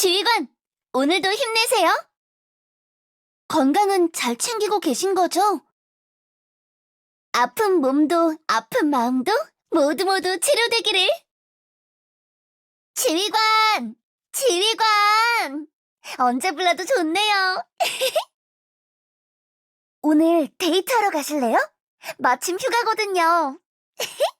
지휘관, 오늘도 힘내세요. 건강은 잘 챙기고 계신 거죠? 아픈 몸도 아픈 마음도 모두 모두 치료되기를. 지휘관! 지휘관! 언제 불러도 좋네요. 오늘 데이트하러 가실래요? 마침 휴가거든요.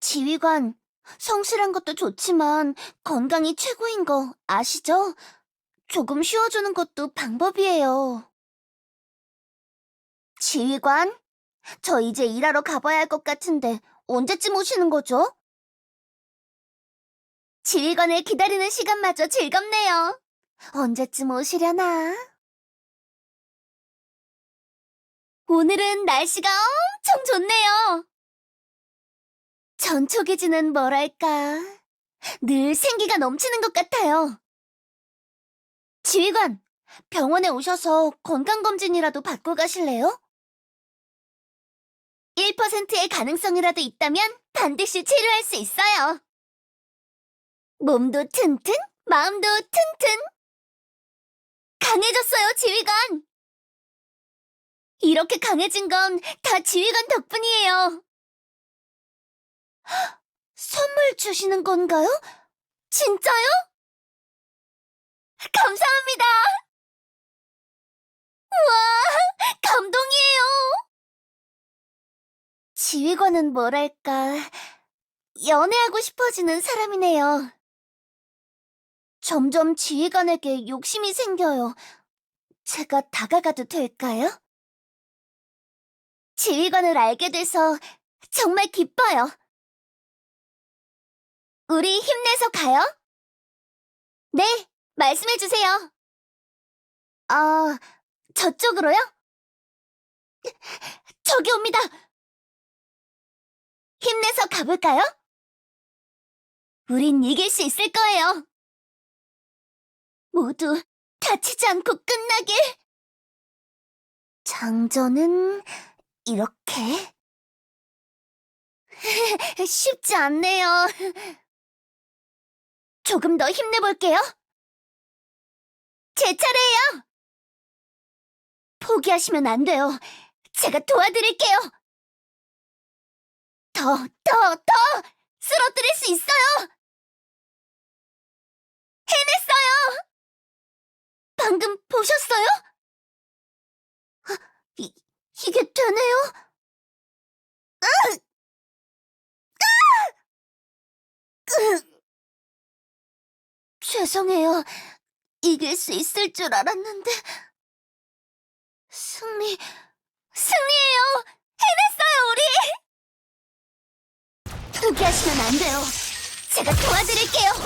지휘관, 성실한 것도 좋지만 건강이 최고인 거 아시죠? 조금 쉬어주는 것도 방법이에요. 지휘관, 저 이제 일하러 가봐야 할 것 같은데 언제쯤 오시는 거죠? 지휘관을 기다리는 시간마저 즐겁네요. 언제쯤 오시려나? 오늘은 날씨가 엄청 좋네요. 전초기지는 뭐랄까, 늘 생기가 넘치는 것 같아요. 지휘관, 병원에 오셔서 건강검진이라도 받고 가실래요? 1%의 가능성이라도 있다면 반드시 치료할 수 있어요. 몸도 튼튼, 마음도 튼튼. 강해졌어요, 지휘관. 이렇게 강해진 건 다 지휘관 덕분이에요. 헉, 선물 주시는 건가요? 진짜요? 감사합니다. 우와, 감동이에요. 지휘관은 뭐랄까, 연애하고 싶어지는 사람이네요. 점점 지휘관에게 욕심이 생겨요. 제가 다가가도 될까요? 지휘관을 알게 돼서 정말 기뻐요. 우리 힘내서 가요? 네, 말씀해주세요. 아, 저쪽으로요? 저기 옵니다. 힘내서 가볼까요? 우린 이길 수 있을 거예요. 모두 다치지 않고 끝나길. 장전은 이렇게. 쉽지 않네요. 조금 더 힘내볼게요. 제 차례예요. 포기하시면 안 돼요. 제가 도와드릴게요. 더, 더, 더! 쓰러뜨릴 수 있어요! 해냈어요! 방금 보셨어요? 아, 이, 이게 되네요? 으! 으! 죄송해요. 이길 수 있을 줄 알았는데. 승리, 승리예요! 해냈어요, 우리! 포기하시면 안 돼요. 제가 도와드릴게요.